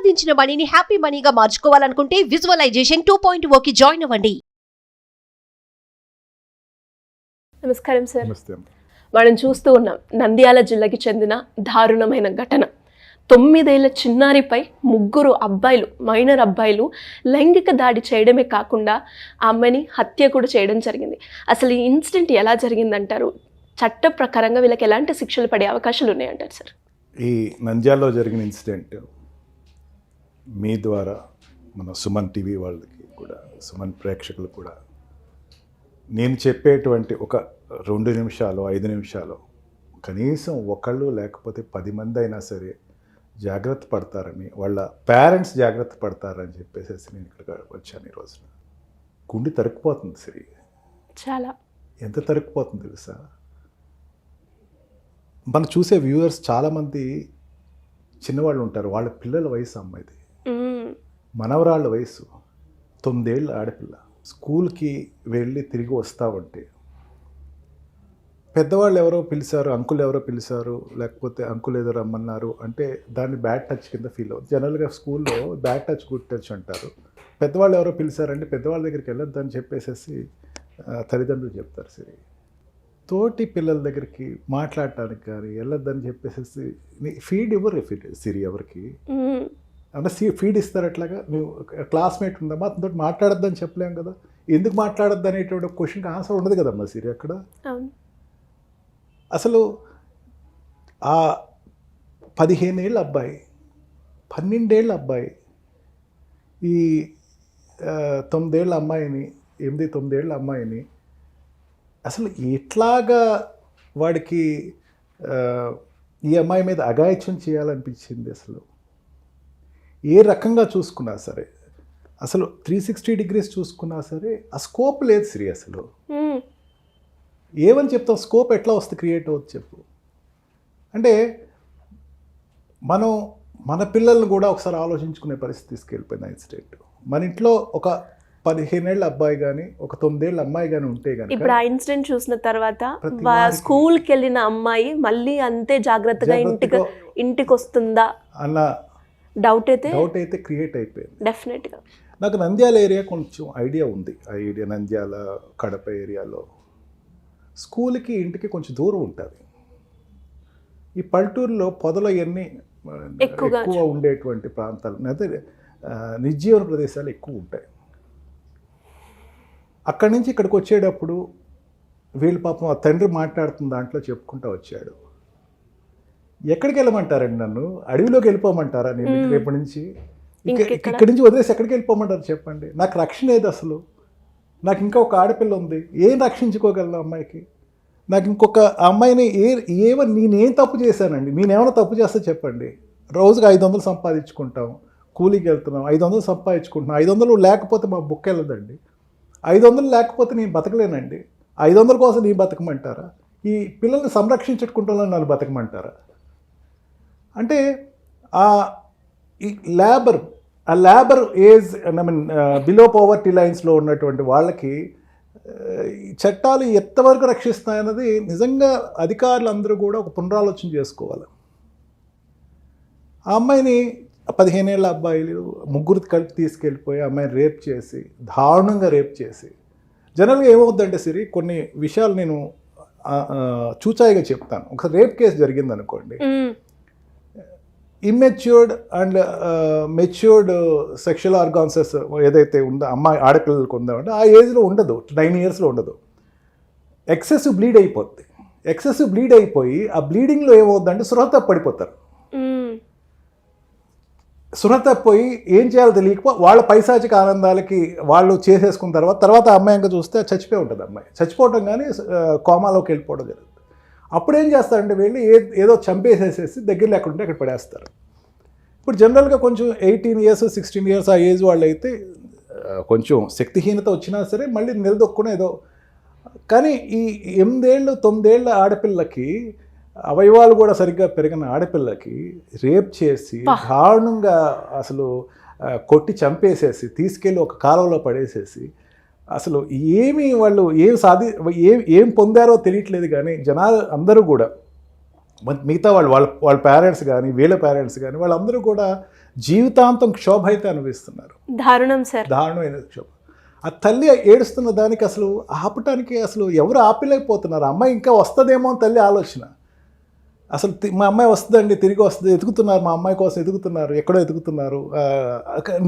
సంపాదించిన మనీని హ్యాపీ మనీగా మార్చుకోవాలనుకుంటే విజువలైజేషన్ టూ పాయింట్ ఓకి జాయిన్ అవ్వండి. నమస్కారం సార్. మనం చూస్తూ ఉన్నాం నంద్యాల జిల్లాకి చెందిన దారుణమైన ఘటన. తొమ్మిదేళ్ళ చిన్నారిపై ముగ్గురు అబ్బాయిలు మైనర్ అబ్బాయిలు లైంగిక దాడి చేయడమే కాకుండా ఆ అమ్మాయిని హత్య కూడా చేయడం జరిగింది. అసలు ఈ ఇన్సిడెంట్ ఎలా జరిగిందంటారు? చట్ట ప్రకారంగా వీళ్ళకి ఎలాంటి శిక్షలు పడే అవకాశాలు ఉన్నాయంటారు సార్ ఈ నంద్యాలలో జరిగిన ఇన్సిడెంట్ మీ ద్వారా మన సుమన్ టీవీ వాళ్ళకి కూడా సుమన్ ప్రేక్షకులు కూడా నేను చెప్పేటువంటి ఒక రెండు నిమిషాలు ఐదు నిమిషాలు కనీసం ఒకళ్ళు లేకపోతే పది మంది అయినా సరే జాగ్రత్త పడతారని వాళ్ళ పేరెంట్స్ జాగ్రత్త పడతారని చెప్పేసి నేను ఇక్కడ వచ్చాను ఈ రోజున. గుండె తరుక్కుపోతుంది సిరి. చాలా. ఎంత తరుక్కుపోతుంది తెలుసా? మనం చూసే వ్యూవర్స్ చాలామంది చిన్నవాళ్ళు ఉంటారు వాళ్ళ పిల్లల వయసు అమ్మాయిది. మ్మ్. మనవరాళ్ళ వయసు తొమ్మిదేళ్ళ ఆడపిల్ల. స్కూల్కి వెళ్ళి తిరిగి వస్తా ఉంటే పెద్దవాళ్ళు ఎవరో పిలిచారు అంకులు ఎవరో పిలిచారు లేకపోతే అంకులు ఏదో రమ్మన్నారు అంటే దాన్ని బ్యాడ్ టచ్ కింద ఫీల్ అవుతుంది జనరల్గా స్కూల్లో బ్యాడ్ టచ్ గుడ్ టచ్ అంటారు. పెద్దవాళ్ళు ఎవరో పిలిచారంటే పెద్దవాళ్ళ దగ్గరికి వెళ్ళొద్దని చెప్పేసేసి తల్లిదండ్రులు చెప్తారు సరే. తోటి పిల్లల దగ్గరికి మాట్లాడటానికి కానీ వెళ్ళొద్దని చెప్పేసేసి ఫీడ్ ఇవ్వరు ఫీడ్ సిరి ఎవరికి? అంటే సీ ఫీడ్ ఇస్తారు అట్లాగా? నువ్వు క్లాస్మేట్ ఉందమ్మా అతనితో మాట్లాడొద్దని చెప్పలేం కదా. ఎందుకు మాట్లాడొద్దు అనేటువంటి క్వశ్చన్కి ఆన్సర్ ఉండదు కదమ్మా సిరి అక్కడ? అసలు ఆ పదిహేనేళ్ళ అబ్బాయి పన్నెండేళ్ళ అబ్బాయి ఈ తొమ్మిదేళ్ళ అమ్మాయిని ఎనిమిది తొమ్మిదేళ్ళ అమ్మాయిని అసలు ఎట్లాగా వాడికి ఈ అమ్మాయి మీద అగాయత్యం చేయాలనిపించింది అసలు? ఏ రకంగా చూసుకున్నా సరే అసలు త్రీ సిక్స్టీ డిగ్రీస్ చూసుకున్నా సరే ఆ స్కోప్ లేదు సిరి అసలు. ఏమని చెప్తాం స్కోప్ ఎట్లా వస్తుంది క్రియేట్ అవుతుంది చెప్పు. అంటే మనం మన పిల్లల్ని కూడా ఒకసారి ఆలోచించుకునే పరిస్థితి తీసుకెళ్ళిపోయింది ఆ ఇన్సిడెంట్ మన ఇంట్లో ఒక పదిహేనేళ్ళ అబ్బాయి కానీ ఒక తొమ్మిదేళ్ళ అమ్మాయి కానీ ఉంటే కానీ ఇప్పుడు ఆ ఇన్సిడెంట్ చూసిన తర్వాత స్కూల్కి వెళ్ళిన అమ్మాయి మళ్ళీ అంతే జాగ్రత్తగా ఇంటికి ఇంటికి వస్తుందా అన్న డౌట్ అయితే డౌట్ అయితే క్రియేట్ అయిపోయింది. డెఫినెట్గా. నాకు నంద్యాల ఏరియా కొంచెం ఐడియా ఉంది. ఆ ఏరియా నంద్యాల కడప ఏరియాలో. స్కూల్కి ఇంటికి కొంచెం దూరం ఉంటుంది. ఈ పల్లెటూరులో పొదలు ఇవన్నీ ఎక్కువగా ఎక్కువ ఉండేటువంటి ప్రాంతాలు అదే నిర్జీవన ప్రదేశాలు ఎక్కువ ఉంటాయి. అక్కడి నుంచి ఇక్కడికి వచ్చేటప్పుడు వీళ్ళు పాపం ఆ తండ్రి మాట్లాడుతున్న దాంట్లో చెప్పుకుంటూ వచ్చాడు. ఎక్కడికి వెళ్ళమంటారండి నన్ను? అడవిలోకి వెళ్ళిపోమంటారా? నేను. రేపటి నుంచి? ఇక్కడి నుంచి వదిలేసి ఎక్కడికి వెళ్ళిపోమంటారు చెప్పండి. నాకు రక్షణ ఏది అసలు. నాకు ఇంకా ఒక ఆడపిల్ల ఉంది. ఏం రక్షించుకోగలను అమ్మాయికి? నాకు ఇంకొక అమ్మాయిని ఏ ఏమని నేనేం తప్పు చేశానండి? నేనేమైనా తప్పు చేస్తే చెప్పండి. రోజుకి ఐదు వందలు సంపాదించుకుంటాం. కూలీకి వెళ్తున్నాం. ఐదు వందలు సంపాదించుకుంటున్నాం. ఐదు వందలు లేకపోతే మా బుక్ వెళ్ళదండి. ఐదు వందలు లేకపోతే నేను బతకలేనండి. ఐదు వందల కోసం నీ బతకమంటారా? ఈ పిల్లల్ని సంరక్షించుకుంటున్నా నన్ను బతకమంటారా? అంటే ఆ ఈ లేబర్ ఆ labour age I mean below poverty లైన్స్లో ఉన్నటువంటి వాళ్ళకి uh, చట్టాలు ఎంతవరకు రక్షిస్తాయన్నది నిజంగా అధికారులు అందరూ కూడా ఒక పునరాలోచన చేసుకోవాలి. ఆ అమ్మాయిని పదిహేనేళ్ళ అబ్బాయిలు ముగ్గురు కలిపి తీసుకెళ్ళిపోయి అమ్మాయిని రేప్ చేసి దారుణంగా రేప్ చేసి జనరల్గా ఏమవుద్దంటే సిరి కొన్ని విషయాలు నేను చూచాయిగా చెప్తాను. ఒకసారి రేప్ కేసు జరిగింది అనుకోండి immatured and matured sexual organs ఏదైతే ఉందో అమ్మాయి ఆడపిల్లలకు ఉందో అంటే ఆ ఏజ్లో ఉండదు. నైన్ ఇయర్స్లో ఉండదు. ఎక్సెసివ్ బ్లీడ్ అయిపోద్ది. ఎక్సెసివ్ బ్లీడ్ అయిపోయి ఆ బ్లీడింగ్లో ఏమవుద్దంటే సురత పడిపోతారు. సురత పోయి ఏం చేయాలో తెలియకపో వాళ్ళ పైశాచిక ఆనందాలకి వాళ్ళు చేసేసుకున్న తర్వాత తర్వాత అమ్మాయి ఇంకా చూస్తే చచ్చిపోయి ఉంటుంది అమ్మాయి. చచ్చిపోవటం కానీ కోమాలోకి వెళ్ళిపోవడం జరుగుతుంది. అప్పుడు ఏం చేస్తారంటే వెళ్ళి ఏ ఏదో చంపేసేసేసి దగ్గరలో ఎక్కడ ఉంటే అక్కడ పడేస్తారు. ఇప్పుడు జనరల్గా కొంచెం ఎయిటీన్ ఇయర్స్ సిక్స్టీన్ ఇయర్స్ ఆ ఏజ్ వాళ్ళు అయితే కొంచెం శక్తిహీనత వచ్చినా సరే మళ్ళీ నిలదొక్కున ఏదో కానీ ఈ ఎనిమిదేళ్ళు తొమ్మిదేళ్ళ ఆడపిల్లకి అవయవాలు కూడా సరిగ్గా పెరిగిన ఆడపిల్లకి రేప్ చేసి దారుణంగా అసలు కొట్టి చంపేసేసి తీసుకెళ్ళి ఒక కాలువలో పడేసేసి అసలు ఏమి వాళ్ళు ఏం సాధి ఏం ఏం పొందారో తెలియట్లేదు కానీ జనాలు అందరూ కూడా మిగతా వాళ్ళు వాళ్ళ వాళ్ళ పేరెంట్స్ కానీ వీళ్ళ పేరెంట్స్ కానీ వాళ్ళందరూ కూడా జీవితాంతం క్షోభ అయితే అనుభవిస్తున్నారు. దారుణం సార్. దారుణమైన క్షోభ. ఆ తల్లి ఏడుస్తున్న దానికి అసలు ఆపటానికి అసలు ఎవరు ఆపలేకపోతున్నారు? అమ్మాయి ఇంకా వస్తుందేమో అని తల్లి ఆలోచన. అసలు మా అమ్మాయి వస్తుందండి తిరిగి వస్తుంది ఎదుగుతున్నారు మా అమ్మాయి కోసం ఎదుగుతున్నారు ఎక్కడో ఎదుగుతున్నారు ఆ,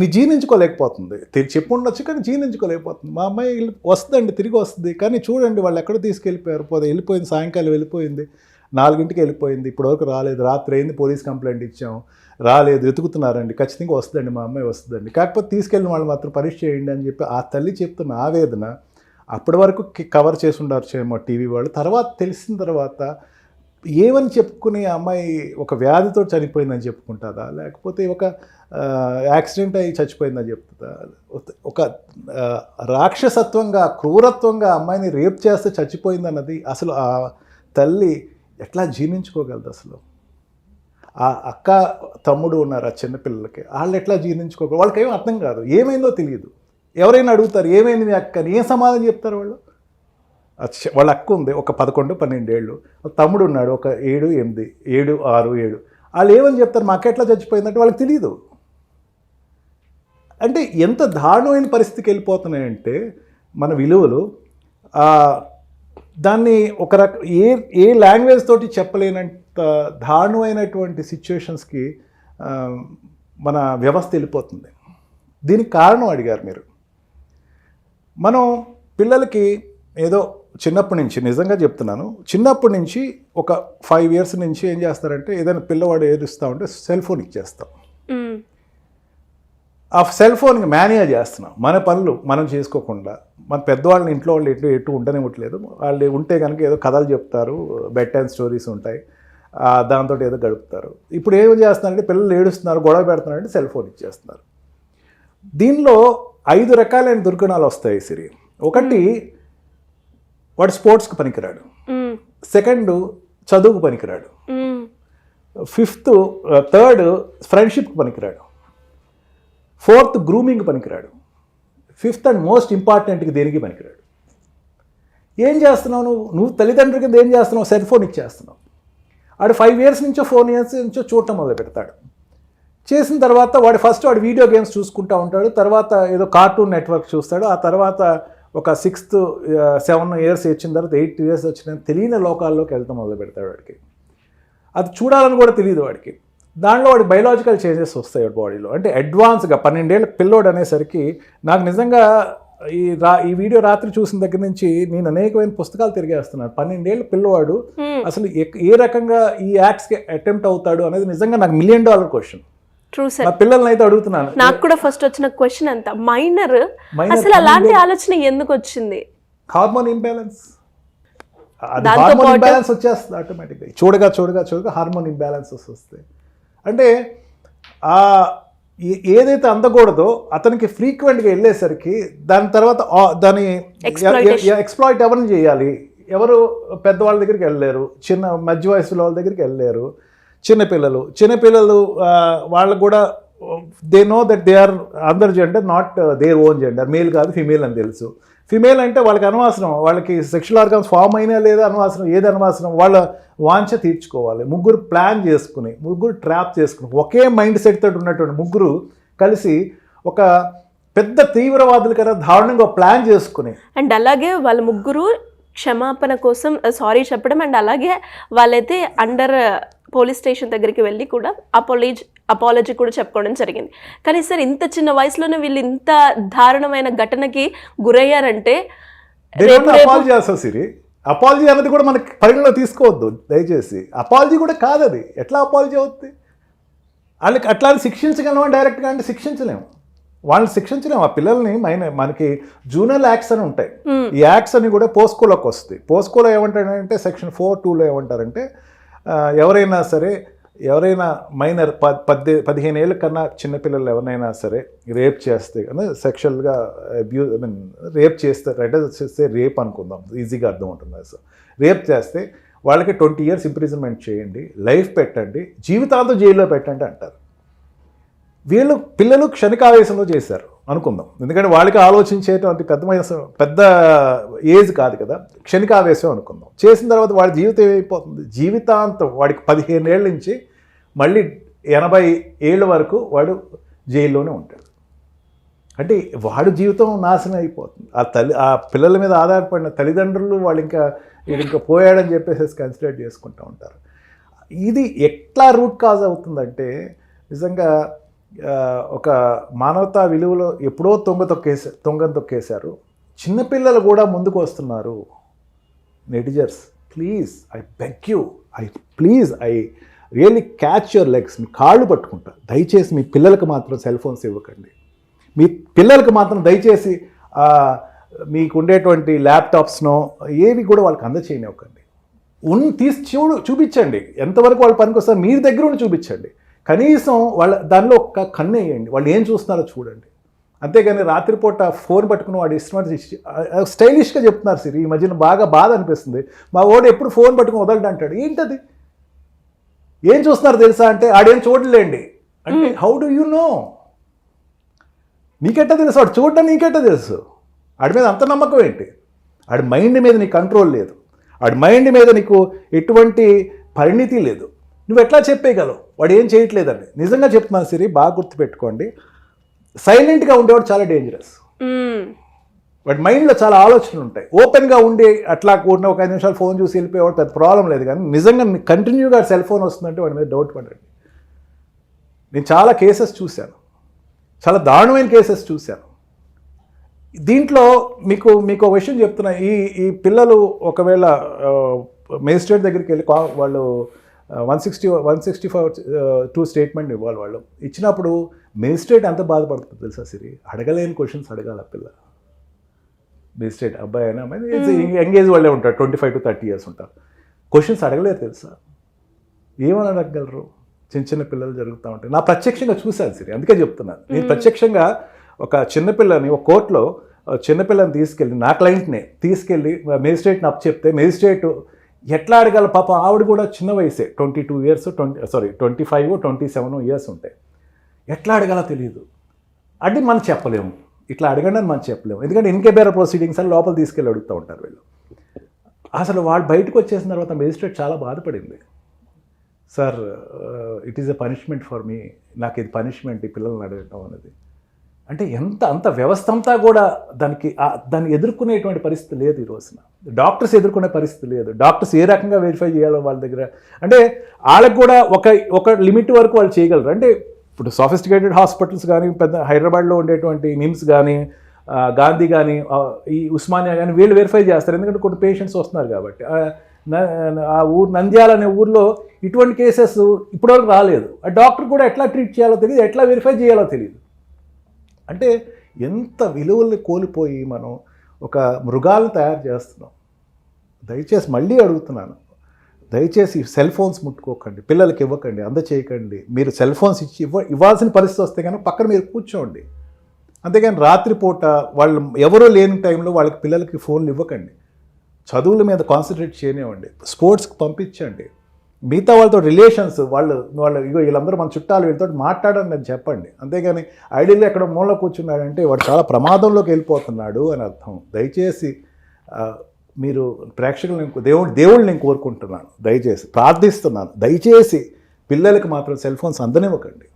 జీర్ణించుకోలేకపోతుంది. తె- చెప్పు ఉండొచ్చు కానీ జీర్ణించుకోలేకపోతుంది. మా అమ్మాయి వెళ్ళి- వస్తుందండి తిరిగి వస్తుంది కానీ చూడండి వాళ్ళు ఎక్కడో తీసుకెళ్ళిపోయారు పోతే వెళ్ళిపోయింది సాయంకాలం వెళ్ళిపోయింది నాలుగింటికి వెళ్ళిపోయింది ఇప్పటివరకు రాలేదు రాత్రి అయింది పోలీస్ కంప్లైంట్ ఇచ్చాం రాలేదు వెతుకుతున్నారండి ఖచ్చితంగా వస్తుందండి మా అమ్మాయి వస్తుందండి. కాకపోతే తీసుకెళ్ళిన వాళ్ళు మాత్రం పరీక్ష చేయండి అని చెప్పి ఆ తల్లి చెప్తున్న ఆవేదన అప్పటి వరకు కవర్ చేసి ఉండొచ్చేమో టీవీ వాళ్ళు. తర్వాత తెలిసిన తర్వాత ఏమని చెప్పుకునే అమ్మాయి ఒక వ్యాధితో చనిపోయిందని చెప్పుకుంటుందా? లేకపోతే ఒక యాక్సిడెంట్ అయ్యి చచ్చిపోయిందని చెప్తుందా? ఒక రాక్షసత్వంగా క్రూరత్వంగా అమ్మాయిని రేప్ చేస్తే చచ్చిపోయిందన్నది అసలు ఆ తల్లి ఎట్లా జీర్ణించుకోగలదు అసలు? ఆ అక్క తమ్ముడు ఉన్నారు ఆ చిన్నపిల్లలకి? వాళ్ళు ఎట్లా జీర్ణించుకోగలరు? వాళ్ళకి ఏం అర్థం కాదు. ఏమైందో తెలియదు. ఎవరైనా అడుగుతారు ఏమైంది మీ అక్క అని ఏం సమాధానం చెప్తారు వాళ్ళు? వాళ్ళ అక్క ఉంది ఒక పదకొండు పన్నెండేళ్ళు. తమ్ముడు ఉన్నాడు ఒక ఏడు ఎనిమిది ఏడు ఆరు ఏడు. వాళ్ళు ఏమని చెప్తారు? మా అక్క ఎట్లా చచ్చిపోయిందంటే వాళ్ళకి తెలియదు అంటే ఎంత దారుణమైన పరిస్థితికి వెళ్ళిపోతున్నాయంటే మన విలువలు దాన్ని ఒక రక ఏ ఏ లాంగ్వేజ్ తోటి చెప్పలేనంత దారుణమైనటువంటి సిచ్యువేషన్స్కి మన వ్యవస్థ వెళ్ళిపోతుంది. దీనికి కారణం అడిగారు మీరు. మనం పిల్లలకి ఏదో చిన్నప్పటి నుంచి నిజంగా చెప్తున్నాను చిన్నప్పటి నుంచి ఒక ఫైవ్ ఇయర్స్ నుంచి ఏం చేస్తారంటే ఏదైనా పిల్లవాడు ఏడుస్తూ ఉంటే సెల్ ఫోన్ ఇచ్చేస్తాం. ఆ సెల్ ఫోన్కి మేనేజ్ చేస్తున్నాం. మన పనులు మనం చేసుకోకుండా మన పెద్దవాళ్ళని ఇంట్లో వాళ్ళు ఎటు ఎటు ఉండనివ్వట్లేదు. వాళ్ళు ఉంటే కనుక ఏదో కథలు చెప్తారు బెడ్ టైమ్ స్టోరీస్ ఉంటాయి దాంతో ఏదో గడుపుతారు. ఇప్పుడు ఏం చేస్తున్నారంటే పిల్లలు ఏడుస్తున్నారు గొడవ పెడుతున్నారంటే సెల్ ఫోన్ ఇచ్చేస్తున్నారు. దీనిలో ఐదు రకాలైన దుర్గుణాలు వస్తాయి సిరి ఒకటి వాడు స్పోర్ట్స్కి పనికిరాడు. సెకండ్ చదువుకు పనికిరాడు. ఫిఫ్త్ థర్డ్ ఫ్రెండ్షిప్కి పనికిరాడు. ఫోర్త్ గ్రూమింగ్ పనికిరాడు. ఫిఫ్త్ అండ్ మోస్ట్ ఇంపార్టెంట్కి దేనికి పనికిరాడు? ఏం చేస్తున్నావు నువ్వు? నువ్వు తల్లిదండ్రుల కింద ఏం చేస్తున్నావు? సెల్ ఫోన్ ఇచ్చేస్తున్నావు. ఆడు ఫైవ్ ఇయర్స్ నుంచో ఫోర్ ఇయర్స్ నుంచో చూడటం మొదలు పెడతాడు చేసిన తర్వాత వాడు ఫస్ట్ వాడు వీడియో గేమ్స్ చూసుకుంటూ ఉంటాడు. తర్వాత ఏదో కార్టూన్ నెట్వర్క్ చూస్తాడు. ఆ తర్వాత ఒక సిక్స్త్ సెవెన్ ఇయర్స్ వచ్చిన తర్వాత ఎయిట్ ఇయర్స్ వచ్చిన తెలియని లోకాల్లోకి వెళ్తాం మొదలు పెడతాడు వాడికి. అది చూడాలని కూడా తెలియదు వాడికి. దాంట్లో వాడి బయలాజికల్ చేంజెస్ వస్తాయి వాడి బాడీలో అంటే అడ్వాన్స్గా పన్నెండేళ్ళ పిల్లోడు అనేసరికి నాకు నిజంగా ఈ రా ఈ వీడియో రాత్రి చూసిన దగ్గర నుంచి నేను అనేకమైన పుస్తకాలు తిరిగేస్తున్నాను. పన్నెండేళ్ళ పిల్లవాడు అసలు ఏ రకంగా ఈ యాక్ట్స్కి అటెంప్ట్ అవుతాడు అనేది నిజంగా నాకు మిలియన్ డాలర్ క్వశ్చన్ ట్రూ నా సార్ పిల్లల్ని అయితే అడుగుతున్నాను. నాకు కూడా ఫస్ట్ వచ్చిన క్వశ్చన్ అంత. మైనర్ అసలు అలాంటి ఆలోచన ఎందుకు వచ్చింది? హార్మోన్ ఇంబ్యాలెన్స్ హార్మోన్ ఇంబ్యాలెన్స్ వచ్చేస్తుంది ఆటోమేటిక్గా చూడగా చూడగా చూడగా హార్మోన్ ఇంబ్యాలెన్సెస్ వస్తాయి అంటే ఆ ఏదైతే అందకూడదో అతనికి ఫ్రీక్వెంట్గా వెళ్ళేసరికి దాని తర్వాత దాని. ఎక్స్ప్లాయిట్ ఎవరిని చేయాలి? ఎవరు పెద్దవాళ్ళ దగ్గరికి వెళ్ళలేరు? చిన్న మధ్య వయసులో వాళ్ళ దగ్గరికి వెళ్ళలేరు? చిన్నపిల్లలు. చిన్నపిల్లలు వాళ్ళకు కూడా they know that they are under gender not their own gender male కాదు ఫిమేల్ అని తెలుసు. ఫిమేల్ అంటే వాళ్ళకి అనవసరం వాళ్ళకి సెక్షువల్ ఆర్గన్స్ ఫామ్ అయినా లేదా అనవసరం ఏది అనవసరం వాళ్ళ వాంఛ తీర్చుకోవాలి. ముగ్గురు ప్లాన్ చేసుకుని ముగ్గురు ట్రాప్ చేసుకుని ఒకే మైండ్ సెట్ తోటి ఉన్నటువంటి ముగ్గురు కలిసి ఒక పెద్ద తీవ్రవాదుల కదా దారుణంగా ప్లాన్ చేసుకుని. అండ్ అలాగే వాళ్ళ ముగ్గురు క్షమాపణ కోసం సారీ చెప్పడం అండ్ అలాగే వాళ్ళైతే అండర్ పోలీస్ స్టేషన్ దగ్గరికి వెళ్ళి కూడా అపాలజీ అపాలజీ కూడా చెప్పుకోవడం జరిగింది. కానీ సార్ ఇంత చిన్న వయసులోనే వీళ్ళు ఇంత దారుణమైన ఘటనకి గురయ్యారంటే అపాలజీ అన్నది కూడా మనకి పరిగణలో తీసుకోవద్దు దయచేసి. అపాలజీ కూడా కాదు అది ఎట్లా అపాలజీ అవుతుంది వాళ్ళకి అట్లా అని శిక్షించగలమా డైరెక్ట్గా అంటే శిక్షించలేము. వాళ్ళని శిక్షించలేము. ఆ పిల్లల్ని మైన మనకి జూనియర్ యాక్ట్స్ అని ఉంటాయి. ఈ యాక్ట్స్ అని కూడా పోస్కోలోకి వస్తాయి. పోస్కోలో ఏమంటారంటే సెక్షన్ ఫోర్ టూలో ఏమంటారంటే ఎవరైనా సరే ఎవరైనా మైనర్ ప పద్దె పదిహేను ఏళ్ళ కన్నా చిన్నపిల్లలు ఎవరినైనా సరే రేప్ చేస్తే అంటే సెక్షువల్గా అబ్యూజ్ ఐ మీన్ రేప్ చేస్తే రెడ్ చేస్తే రేప్ అనుకుందాం. ఈజీగా అర్థం ఉంటుంది సార్. రేప్ చేస్తే వాళ్ళకి ట్వంటీ ఇయర్స్ ఇంప్రిజన్మెంట్ చేయండి లైఫ్ పెట్టండి జీవితాంతం జైల్లో పెట్టండి అంటారు. వీళ్ళు పిల్లలు క్షణికావేశంలో చేశారు. అనుకుందాం. ఎందుకంటే వాళ్ళకి ఆలోచించేటువంటి పెద్ద పెద్ద ఏజ్ కాదు కదా. క్షణికావేశం అనుకుందాం. చేసిన తర్వాత వాడి జీవితం ఏమైపోతుంది? జీవితాంతం వాడికి పదిహేను ఏళ్ళ నుంచి మళ్ళీ ఎనభై ఏళ్ళ వరకు వాడు జైల్లోనే ఉంటాడు. అంటే వాడు జీవితం నాశనం అయిపోతుంది. ఆ తల్లి ఆ పిల్లల మీద ఆధారపడిన తల్లిదండ్రులు వాళ్ళు ఇంకా వీడు ఇంకా పోయాడని చెప్పేసి కన్సిడర్ చేసుకుంటూ ఉంటారు. ఇది ఎట్లా రూట్ కాజ్ అవుతుందంటే నిజంగా ఒక మానవతా విలువలో ఎప్పుడో తొంగ తొక్కేసారు తొంగను తొక్కేశారు. చిన్నపిల్లలు కూడా ముందుకు వస్తున్నారు. Netizens please I beg you I please I really catch your legs మీ కాళ్ళు పట్టుకుంటా. దయచేసి మీ పిల్లలకు మాత్రం సెల్ ఫోన్స్ ఇవ్వకండి. మీ పిల్లలకు మాత్రం దయచేసి మీకు ఉండేటువంటి ల్యాప్టాప్స్నో ఏవి కూడా వాళ్ళకి అందచేయనివ్వకండి. ఉన్ తీసి చూడు చూపించండి. ఎంతవరకు వాళ్ళు పనికొస్తారు మీరు దగ్గర ఉండి చూపించండి. కనీసం వాళ్ళ దానిలో ఒక్క కన్ను వేయండి. వాళ్ళు ఏం చూస్తున్నారో చూడండి. అంతేగాని రాత్రిపూట ఫోన్ పట్టుకుని వాడు ఇష్టం స్టైలిష్గా చెప్తున్నారు సిరి. ఈ మధ్యన బాగా బాధ అనిపిస్తుంది. మా వాడు ఎప్పుడు ఫోన్ పట్టుకుని వదలడు అంటాడు. ఏంటది? ఏం చూస్తున్నారు తెలుసా అంటే ఆడేం చూడలేండి. అంటే హౌ డు యు నో? నీకెట్టా తెలుసు? వాడు చూడడం నీకెట్టా తెలుసు? ఆడి మీద అంత నమ్మకం ఏంటి? ఆడి మైండ్ మీద నీకు కంట్రోల్ లేదు. ఆడి మైండ్ మీద నీకు ఎటువంటి పరిణితి లేదు. నువ్వు ఎట్లా చెప్పేయగలవు? వాడు ఏం చేయట్లేదండి. నిజంగా చెప్తున్నాను సిరి బాగా గుర్తుపెట్టుకోండి. సైలెంట్గా ఉండేవాడు చాలా డేంజరస్. వాడి మైండ్లో చాలా ఆలోచనలు ఉంటాయి. ఓపెన్గా ఉండి అట్లా కూడిన ఒక ఐదు నిమిషాలు ఫోన్ చూసి వెళ్ళిపోయేవాడు పెద్ద ప్రాబ్లం లేదు కానీ నిజంగా కంటిన్యూగా సెల్ ఫోన్ వస్తుందంటే వాడి మీద డౌట్ పడండి. నేను చాలా కేసెస్ చూశాను. చాలా దారుణమైన కేసెస్ చూశాను. దీంట్లో మీకు మీకు ఒక విషయం చెప్తున్నా. ఈ ఈ పిల్లలు ఒకవేళ మేజిస్ట్రేట్ దగ్గరికి వెళ్ళి వాళ్ళు one sixty one sixty five two statement ఇవ్వాలి వాళ్ళు. ఇచ్చినప్పుడు మేజిస్ట్రేట్ ఎంత బాధపడుతుంది తెలుసా సిరి? అడగలేని క్వశ్చన్స్ అడగాలి పిల్ల. మేజిస్ట్రేట్ అబ్బాయి అయినా అమ్మాయి ఎంగేజ్ వాళ్ళే ఉంటారు twenty five to thirty years ఉంటారు. క్వశ్చన్స్ అడగలేరు తెలుసా? ఏమని అడగగలరు? చిన్న చిన్న పిల్లలు జరుగుతూ ఉంటాయి. నా ప్రత్యక్షంగా చూశాను సిరి అందుకే చెప్తున్నాను నేను ప్రత్యక్షంగా ఒక చిన్నపిల్లని ఒక కోర్టులో చిన్నపిల్లని తీసుకెళ్ళి నా క్లయింట్ని తీసుకెళ్ళి మేజిస్ట్రేట్ని అప్ చెప్తే మేజిస్ట్రేట్ ఎట్లా అడగాలి? పాప ఆవిడ కూడా చిన్న వయసే. Twenty two years twenty sorry twenty five twenty seven years ఉంటాయి. ఎట్లా అడగాలో తెలియదు అంటే మనం చెప్పలేము. ఇట్లా అడగండి అని మనం చెప్పలేము. ఎందుకంటే ఇన్కేబేర ప్రొసీడింగ్స్ అని లోపల తీసుకెళ్ళి అడుగుతూ ఉంటారు వీళ్ళు. అసలు వాళ్ళు బయటకు వచ్చేసిన తర్వాత మెజిస్ట్రేట్ చాలా బాధపడింది. Sir it is a punishment for me నాకు ఇది పనిష్మెంట్ ఈ పిల్లల్ని అడగటం అనేది. అంటే ఎంత అంత వ్యవస్థ అంతా కూడా దానికి దాన్ని ఎదుర్కొనేటువంటి పరిస్థితి లేదు ఈ రోజున. డాక్టర్స్ ఎదుర్కొనే పరిస్థితి లేదు. డాక్టర్స్ ఏ రకంగా వెరిఫై చేయాలో వాళ్ళ దగ్గర. అంటే వాళ్ళకి కూడా ఒక ఒక లిమిట్ వరకు వాళ్ళు చేయగలరు. అంటే ఇప్పుడు సోఫిస్టికేటెడ్ హాస్పిటల్స్ కానీ పెద్ద హైదరాబాద్లో ఉండేటువంటి నిమ్స్ కానీ గాంధీ కానీ ఈ ఉస్మానియా కానీ వీళ్ళు వెరిఫై చేస్తారు. ఎందుకంటే కొన్ని పేషెంట్స్ వస్తున్నారు కాబట్టి. ఆ ఊరు నంద్యాల అనే ఊర్లో ఇటువంటి కేసెస్ ఇప్పటివరకు రాలేదు. ఆ డాక్టర్ కూడా ఎట్లా ట్రీట్ చేయాలో తెలియదు ఎట్లా వెరిఫై చేయాలో తెలియదు అంటే ఎంత విలువల్ని కోల్పోయి మనం ఒక మృగాలను తయారు చేస్తున్నాం. దయచేసి మళ్ళీ అడుగుతున్నాను. దయచేసి సెల్ ఫోన్స్ ముట్టుకోకండి పిల్లలకి ఇవ్వకండి అందచేయకండి. మీరు సెల్ ఫోన్స్ ఇచ్చి ఇవ్వ ఇవ్వాల్సిన పరిస్థితి వస్తే కనుక పక్కన మీరు కూర్చోండి. అంతేగాని రాత్రిపూట వాళ్ళు ఎవరో లేని టైంలో వాళ్ళకి పిల్లలకి ఫోన్లు ఇవ్వకండి. చదువుల మీద కాన్సన్ట్రేట్ చేయనివ్వండి. స్పోర్ట్స్కి పంపించండి. మిగతా వాళ్ళతో రిలేషన్స్ వాళ్ళు వాళ్ళు ఇగో వీళ్ళందరూ మన చుట్టాలు వీళ్ళతో మాట్లాడని నేను చెప్పండి. అంతేగాని ఐడియల్గా ఎక్కడ మూలలో కూర్చున్నాడంటే వాడు చాలా ప్రమాదంలోకి వెళ్ళిపోతున్నాడు అని అర్థం. దయచేసి మీరు ప్రేక్షకులు నేను దేవుడు దేవుళ్ళు నేను కోరుకుంటున్నాను. దయచేసి ప్రార్థిస్తున్నాను. దయచేసి పిల్లలకి మాత్రం సెల్ ఫోన్స్ అందనివ్వకండి.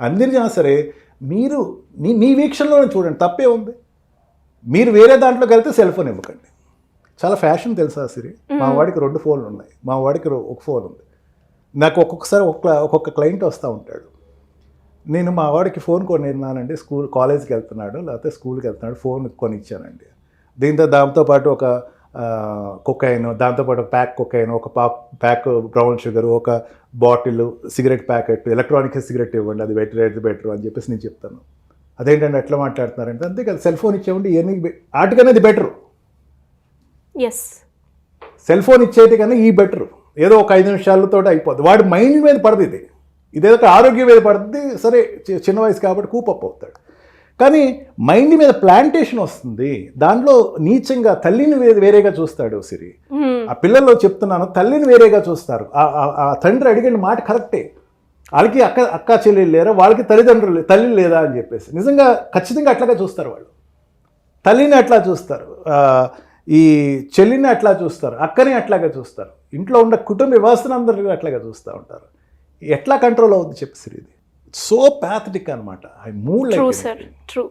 అందించినా సరే మీరు మీ మీ వీక్షణలోనే చూడండి. తప్పే ఉంది. మీరు వేరే దాంట్లోకి వెళ్తే సెల్ ఫోన్ ఇవ్వకండి. చాలా ఫ్యాషన్ తెలుసా సిరి? మా వాడికి రెండు ఫోన్లు ఉన్నాయి. మా వాడికి ఒక ఫోన్ ఉంది. నాకు ఒక్కొక్కసారి ఒక్కొక్క ఒక్కొక్క క్లయింట్ వస్తూ ఉంటాడు. నేను మా వాడికి ఫోన్ కొనిన్నానండి. స్కూల్ కాలేజ్కి వెళ్తున్నాడు. లేకపోతే స్కూల్కి వెళ్తున్నాడు. ఫోన్ కొనిచ్చానండి. దీంతో దాంతోపాటు ఒక కుక్కైన్ దాంతోపాటు ఒక ప్యాక్ కుక్కైన్ ఒక పా ప్యాక్ బ్రౌన్ షుగర్ ఒక bottle cigarette packet electronic cigarette ఇవ్వండి. అది బెటర్ అది బెటర్ అని చెప్పేసి నేను చెప్తాను. అదేంటంటే ఎట్లా మాట్లాడుతున్నారంటే అంతే కదా. సెల్ ఫోన్ ఇచ్చేవండి ఇవన్నీ వాటికన్నా ఇది బెటర్ ఎస్ సెల్ ఫోన్ ఇచ్చేది కన్నా ఈ బెటర్ ఏదో ఒక ఐదు నిమిషాలతో అయిపోద్ది. వాడి మైండ్ మీద పడదు ఇది. ఇదేదో ఒక ఆరోగ్యం మీద పడుతుంది సరే చిన్న వయసు కాబట్టి కూపప్ అవుతాడు. కానీ మైండ్ మీద ప్లాంటేషన్ వస్తుంది. దాంట్లో నీచంగా తల్లిని వేరేగా చూస్తాడు సిరి. ఆ పిల్లల్లో చెప్తున్నాను తల్లిని వేరేగా చూస్తారు. ఆ- తండ్రి అడిగిన మాట కరెక్టే. వాళ్ళకి అక్క అక్క చెల్లెలు లేరా? వాళ్ళకి తల్లిదండ్రులు తల్లి లేదా అని చెప్పేసి. నిజంగా ఖచ్చితంగా అట్లాగే చూస్తారు వాళ్ళు. తల్లిని అట్లా చూస్తారు. ఈ చెల్లిని అట్లా చూస్తారు అక్కని అట్లాగే చూస్తారు. ఇంట్లో ఉన్న కుటుంబ వ్యవస్థను అందరూ అట్లాగే చూస్తూ ఉంటారు. ఎట్లా కంట్రోల్ అవుద్ది చెప్పు శ్రీది సో ప్యాథటిక్ అనమాట I mood true sir true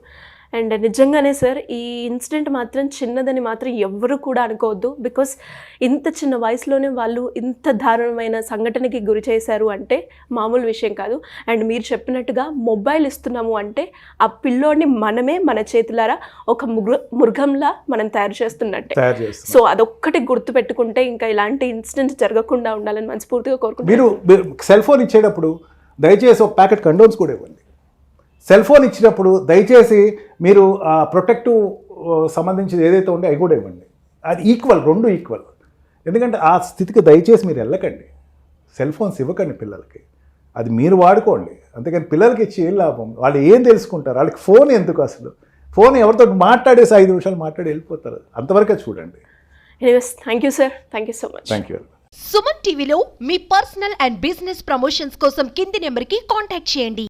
and నిజంగానే సార్ ఈ ఇన్సిడెంట్ మాత్రం చిన్నదని మాత్రం ఎవ్వరు కూడా అనుకోవద్దు. బికాస్ ఇంత చిన్న వయసులోనే వాళ్ళు ఇంత దారుణమైన సంఘటనకి గురి చేశారు అంటే మామూలు విషయం కాదు. అండ్ మీరు చెప్పినట్టుగా మొబైల్ ఇస్తున్నాము అంటే ఆ పిల్లోడిని మనమే మన చేతులారా ఒక మృగ మృగంలా మనం తయారు చేస్తున్నట్టే. సో అదొక్కటి గుర్తు పెట్టుకుంటే ఇంకా ఇలాంటి ఇన్సిడెంట్స్ జరగకుండా ఉండాలని మనస్ఫూర్తిగా కోరుకుంటున్నాను. మీరు మీరు సెల్ ఫోన్ ఇచ్చేటప్పుడు దయచేసి ఒక ప్యాకెట్ కండోమ్స్ కూడా ఇవ్వండి. సెల్ ఫోన్ ఇచ్చినప్పుడు దయచేసి మీరు ఆ ప్రొటెక్టివ్ సంబంధించి ఏదైతే ఉందో అవి కూడా ఇవ్వండి. అది ఈక్వల్ రెండు ఈక్వల్. ఎందుకంటే ఆ స్థితికి దయచేసి మీరు వెళ్ళకండి. సెల్ ఫోన్స్ ఇవ్వకండి పిల్లలకి. అది మీరు వాడుకోండి. అంతేకాని పిల్లలకి ఇచ్చి ఏం లాభం? వాళ్ళు ఏం తెలుసుకుంటారు? వాళ్ళకి ఫోన్ ఎందుకు అసలు? ఫోన్ ఎవరితో మాట్లాడేసి ఐదు నిమిషాలు మాట్లాడి వెళ్ళిపోతారు. అంతవరకే చూడండి. Anyways thank you sir thank you so much thank you Suman టీవీలో మీ పర్సనల్ అండ్ బిజినెస్ ప్రమోషన్స్ కోసం కింది నెంబర్కి కాంటాక్ట్ చేయండి.